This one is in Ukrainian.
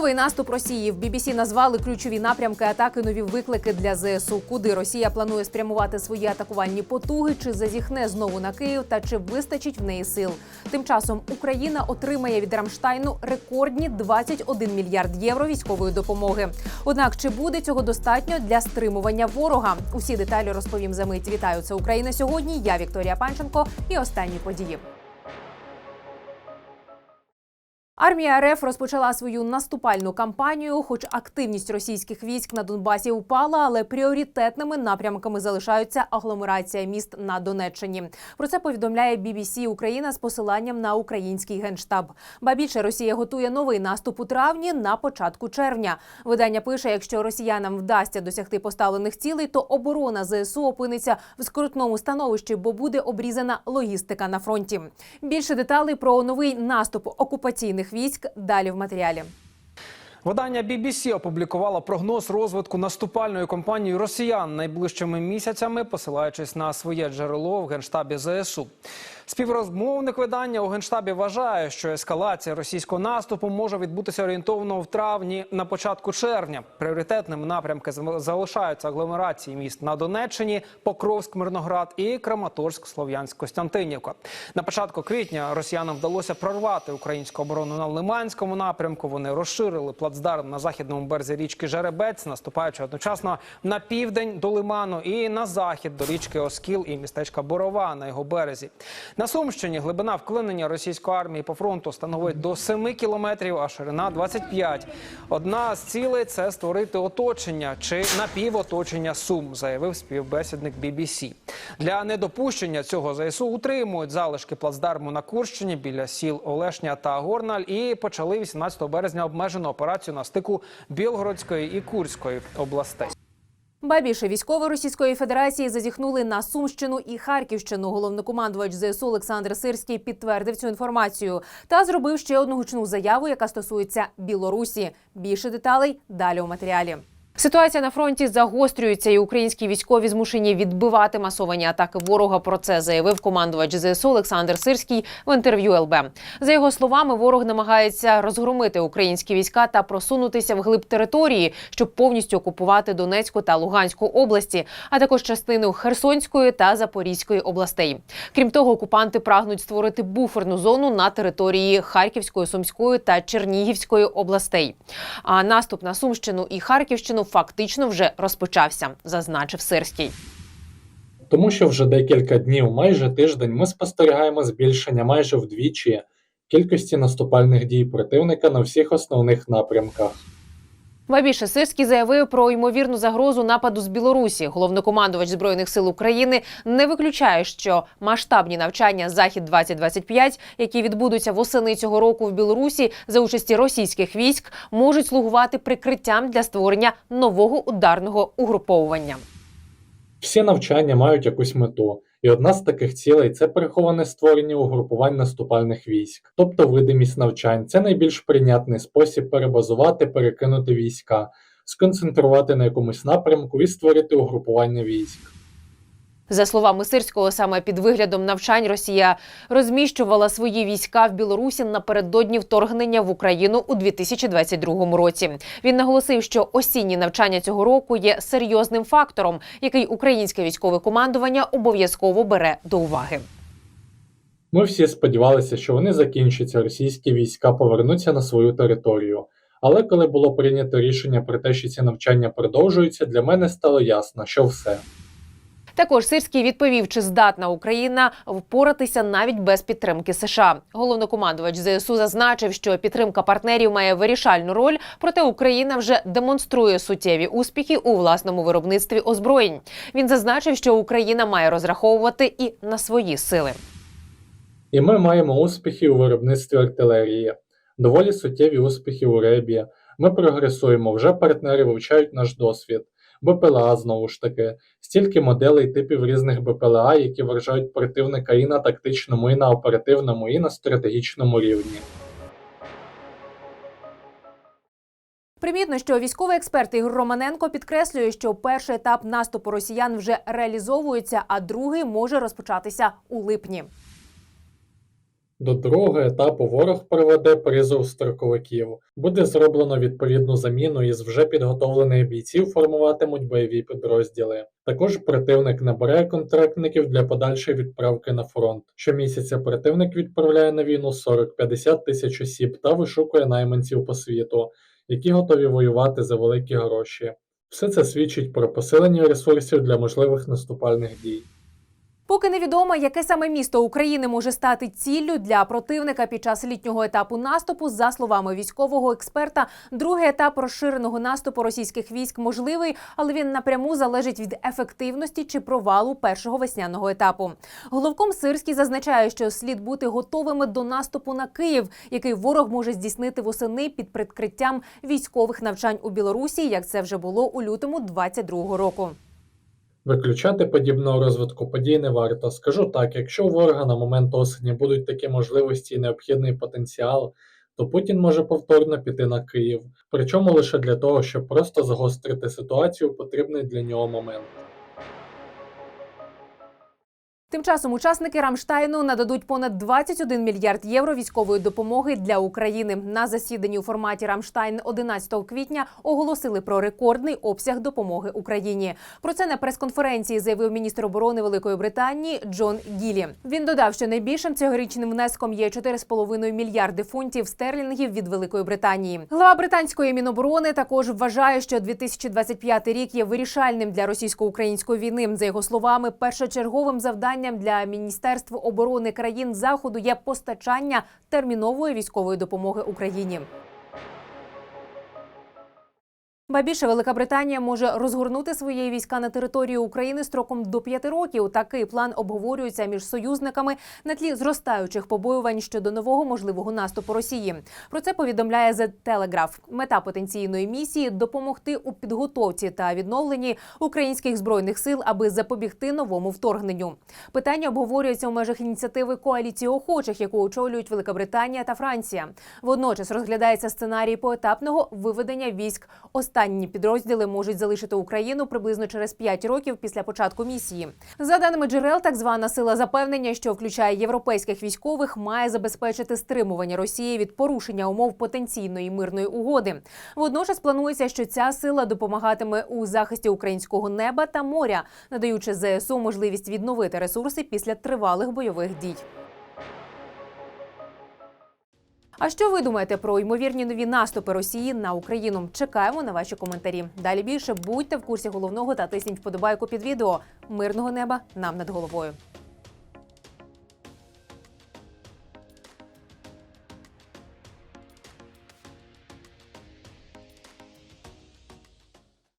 Новий наступ Росії в BBC назвали ключові напрямки атаки. Нові виклики для ЗСУ. Куди Росія планує спрямувати свої атакувальні потуги? Чи зазіхне знову на Київ? Та чи вистачить в неї сил? Тим часом Україна отримає від Рамштайну рекордні 21 мільярд євро військової допомоги. Однак чи буде цього достатньо для стримування ворога? Усі деталі розповім за мить. Вітаю це Україна сьогодні. Я Вікторія Панченко і останні події. Армія РФ розпочала свою наступальну кампанію. Хоч активність російських військ на Донбасі упала, але пріоритетними напрямками залишаються агломерація міст на Донеччині. Про це повідомляє BBC Україна з посиланням на український генштаб. Ба більше Росія готує новий наступ у травні на початку червня. Видання пише: якщо росіянам вдасться досягти поставлених цілей, то оборона ЗСУ опиниться в скрутному становищі, бо буде обрізана логістика на фронті. Більше деталей про новий наступ окупаційних військ далі в матеріалі. Видання BBC опублікувало прогноз розвитку наступальної кампанії росіян найближчими місяцями, посилаючись на своє джерело в генштабі ЗСУ. Співрозмовник видання у генштабі вважає, що ескалація російського наступу може відбутися орієнтовно в травні на початку червня. Пріоритетними напрямки залишаються агломерації міст на Донеччині, Покровськ, Мирноград і Краматорськ, Слов'янськ, Костянтинівка. На початку квітня росіянам вдалося прорвати українську оборону на Лиманському напрямку. Вони розширили плацдарм на західному березі річки Жеребець, наступаючи одночасно на південь до Лиману і на захід до річки Оскіл і містечка Борова на його березі. На Сумщині глибина вклинення російської армії по фронту становить до 7 кілометрів, а ширина 25. Одна з цілей це створити оточення чи напівоточення Сум, заявив співбесідник BBC. Для недопущення цього ЗСУ утримують залишки плацдарму на Курщині біля сіл Олешня та Горналь і почали 18 березня обмежену операцію на стику Білгородської і Курської областей. Ба більше військові Російської Федерації зазіхнули на Сумщину і Харківщину. Головнокомандувач ЗСУ Олександр Сирський підтвердив цю інформацію та зробив ще одну гучну заяву, яка стосується Білорусі. Більше деталей далі у матеріалі. Ситуація на фронті загострюється, і українські військові змушені відбивати масовані атаки ворога. Про це заявив командувач ЗСУ Олександр Сирський в інтерв'ю ЛБ. За його словами, ворог намагається розгромити українські війська та просунутися вглиб території, щоб повністю окупувати Донецьку та Луганську області, а також частину Херсонської та Запорізької областей. Крім того, окупанти прагнуть створити буферну зону на території Харківської, Сумської та Чернігівської областей. А наступ на Сумщину і Харківщину фактично вже розпочався, зазначив Сирський. Тому що вже декілька днів, майже тиждень, ми спостерігаємо збільшення майже вдвічі кількості наступальних дій противника на всіх основних напрямках. Ба Сирський заявив про ймовірну загрозу нападу з Білорусі. Головнокомандувач збройних сил України не виключає, що масштабні навчання Захід 2025 які відбудуться восени цього року в Білорусі за участі російських військ, можуть слугувати прикриттям для створення нового ударного угруповування. Всі навчання мають якусь мету, і одна з таких цілей це приховане створення угрупувань наступальних військ, тобто видимість навчань. Це найбільш прийнятний спосіб перебазувати, перекинути війська, сконцентрувати на якомусь напрямку і створити угрупування військ. За словами Сирського, саме під виглядом навчань Росія розміщувала свої війська в Білорусі напередодні вторгнення в Україну у 2022 році. Він наголосив, що осінні навчання цього року є серйозним фактором, який українське військове командування обов'язково бере до уваги. Ми всі сподівалися, що вони закінчаться, російські війська повернуться на свою територію. Але коли було прийнято рішення про те, що ці навчання продовжуються, для мене стало ясно, що все. Також Сирський відповів, чи здатна Україна впоратися навіть без підтримки США. Головнокомандувач ЗСУ зазначив, що підтримка партнерів має вирішальну роль, проте Україна вже демонструє суттєві успіхи у власному виробництві озброєнь. Він зазначив, що Україна має розраховувати і на свої сили. І ми маємо успіхи у виробництві артилерії, доволі суттєві успіхи у ребі. Ми прогресуємо, вже партнери вивчають наш досвід. БПЛА знову ж таки, стільки моделей типів різних БПЛА, які вражають противника і на тактичному, і на оперативному, і на стратегічному рівні. Примітно, що військовий експерт Ігор Романенко підкреслює, що перший етап наступу росіян вже реалізовується, а другий може розпочатися у липні. До другого етапу ворог проведе призов строковиків. Буде зроблено відповідну заміну із вже підготовлених бійців формуватимуть бойові підрозділи. Також противник набирає контрактників для подальшої відправки на фронт. Щомісяця противник відправляє на війну 40-50 тисяч осіб та вишукує найманців по світу, які готові воювати за великі гроші. Все це свідчить про посилення ресурсів для можливих наступальних дій. Поки невідомо, яке саме місто України може стати ціллю для противника під час літнього етапу наступу. За словами військового експерта, другий етап розширеного наступу російських військ можливий, але він напряму залежить від ефективності чи провалу першого весняного етапу. Головком Сирський зазначає, що слід бути готовими до наступу на Київ, який ворог може здійснити восени під прикриттям військових навчань у Білорусі, як це вже було у лютому 22-го року. Виключати подібного розвитку подій не варто. Скажу так, якщо у ворога на момент осені будуть такі можливості і необхідний потенціал, то Путін може повторно піти на Київ, причому лише для того, щоб просто загострити ситуацію, потрібний для нього момент. Тим часом учасники Рамштайну нададуть понад 21 мільярд євро військової допомоги для України. На засіданні у форматі Рамштайн 11 квітня оголосили про рекордний обсяг допомоги Україні. Про це на прес-конференції заявив міністр оборони Великої Британії Джон Гілі. Він додав, що найбільшим цьогорічним внеском є 4,5 мільярди фунтів стерлінгів від Великої Британії. Глава британської міноборони також вважає, що 2025 рік є вирішальним для російсько-української війни. За його словами, першочерговим завданням для Міністерства оборони країн заходу є постачання термінової військової допомоги Україні. Ба більше Велика Британія може розгорнути свої війська на території України строком до п'яти років. Такий план обговорюється між союзниками на тлі зростаючих побоювань щодо нового можливого наступу Росії. Про це повідомляє The Telegraph. Мета потенційної місії допомогти у підготовці та відновленні українських збройних сил, аби запобігти новому вторгненню. Питання обговорюється у межах ініціативи коаліції охочих, яку очолюють Велика Британія та Франція. Водночас розглядається сценарій поетапного виведення військ. Останні підрозділи можуть залишити Україну приблизно через 5 років після початку місії. За даними джерел, так звана сила запевнення, що включає європейських військових, має забезпечити стримування Росії від порушення умов потенційної мирної угоди. Водночас планується, що ця сила допомагатиме у захисті українського неба та моря, надаючи ЗСУ можливість відновити ресурси після тривалих бойових дій. А що ви думаєте про ймовірні нові наступи Росії на Україну? Чекаємо на ваші коментарі. Далі більше будьте в курсі головного та тисніть вподобайку під відео. Мирного неба нам над головою.